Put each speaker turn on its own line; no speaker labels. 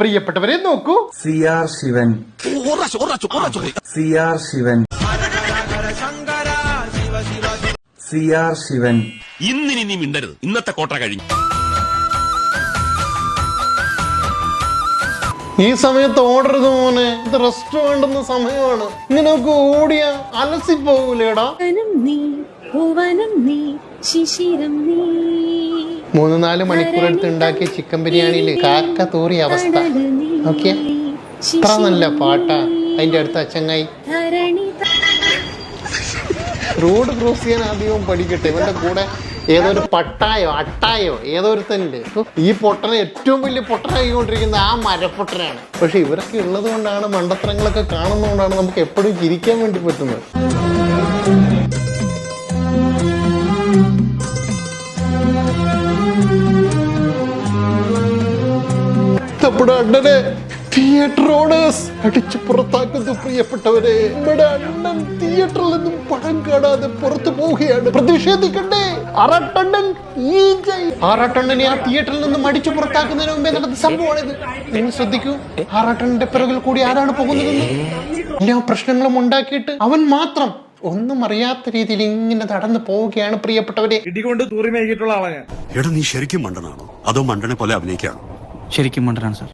പ്രിയപ്പെട്ടവരെ നോക്കൂ.
C R Shivan. C R Shivan. C R Shivan.
ഇന്നിനി നീ മിണ്ടരുത്. ഇന്നത്തെ കോട്ട കഴിഞ്ഞു.
ഈ സമയത്ത് ഓടരുത് മോനെ. ഇത് റെസ്റ്റ് വേണ്ടുന്ന സമയമാണ്. ഇങ്ങനെയൊക്കെ ഓടിയ അലസി പോകൂലേടാ
നീ ഭുവനം നീ ശിശിരം നീ.
മൂന്ന് നാല് മണിക്കൂർ എടുത്ത് ഉണ്ടാക്കിയ ചിക്കൻ ബിരിയാണിയിൽ കാക്ക തൂറിയ അവസ്ഥ. ഓക്കെ? ഇത്ര നല്ല പാട്ടാ. അതിന്റെ അടുത്ത അച്ചങ്ങായി. റോഡ് ക്രോസ് ചെയ്യാൻ ആദ്യവും പഠിക്കട്ടെ. ഇവന്റെ കൂടെ ഏതോ ഒരു പട്ടായോ അട്ടായോ ഏതോ ഒരുത്തനുണ്ട് ഈ പൊട്ടനെ ഏറ്റവും വലിയ പൊട്ടനായിക്കൊണ്ടിരിക്കുന്ന ആ മരപ്പൊട്ടനാണ്. പക്ഷെ ഇവരൊക്കെ ഉള്ളത് കൊണ്ടാണ് മണ്ടത്തരങ്ങളൊക്കെ കാണുന്നതുകൊണ്ടാണ് നമുക്ക് എപ്പോഴും ചിരിക്കാൻ വേണ്ടി പറ്റുന്നത്. നമ്മുടെ അണ്ണനെ തിയേറ്റർ ഓണേഴ്സ് അടിച്ചു പുറത്താക്കുന്നു പ്രിയപ്പെട്ടവരെ. നമ്മുടെ അണ്ണൻ തിയേറ്ററിൽ നിന്നും പടം കാണാതെ പുറത്തു പോവുകയാണ്. പ്രതിഷേധിക്കണ്ടേ? ആറാട്ടണ്ണൻ ഈ ജയ്. ആറാട്ടണ്ണനെ ആ തിയേറ്ററിൽ നിന്നും അടിച്ചു പുറത്താക്കുന്നതിന് മുമ്പേ നടന്ന സംഭവമാണിത്. നിങ്ങൾ ശ്രദ്ധിക്കൂ ആറാട്ടണ്ണന്റെ പിറകിൽ കൂടി ആരാണ് പോകുന്നതെന്ന്. എല്ലാ പ്രശ്നങ്ങളും ഉണ്ടാക്കിയിട്ട് അവൻ മാത്രം ഒന്നും അറിയാത്ത രീതിയിൽ ഇങ്ങനെ നടന്നു പോവുകയാണ് പ്രിയപ്പെട്ടവരെ.
ഇടികൊണ്ട് തൂറി മേകിയിട്ടുള്ള ആളാണ്
എടാ നീ ശരിക്കും മണ്ടനാണോ? അതോ മണ്ടനെ പോലെ അഭിനയിക്കാണോ?
ശരിക്കും മണ്ടനാണ് സാർ